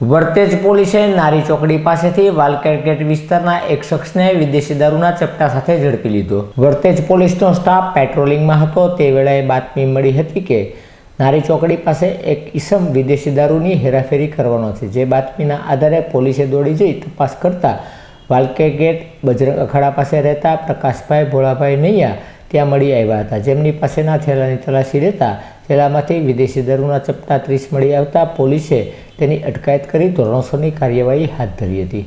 વર્તેજ પોલીસે નારી ચોકડી પાસેથી વાલકેર ગેટ વિસ્તારના એક શખ્સને વિદેશી દારૂના ચપટા સાથે ઝડપી લીધો. વર્તેજ પોલીસનો સ્ટાફ પેટ્રોલિંગમાં હતો. તે વેળાએ બાતમી મળી હતી કે નારી ચોકડી પાસે એક ઈસમ વિદેશી દારૂની હેરાફેરી કરવાનો છે. જે બાતમીના આધારે પોલીસે દોડી જઈ તપાસ કરતા વાલકે ગેટ બજરંગ અખાડા પાસે રહેતા પ્રકાશભાઈ ભોળાભાઈ નૈયા ત્યાં મળી આવ્યા હતા. જેમની પાસેના થેલાની તલાશી લેતા થેલામાંથી વિદેશી દારૂના ચપટા ત્રીસ મળી આવતા પોલીસે તેની અટકાયત કરી ધોરણસરની કાર્યવાહી હાથ ધરી હતી.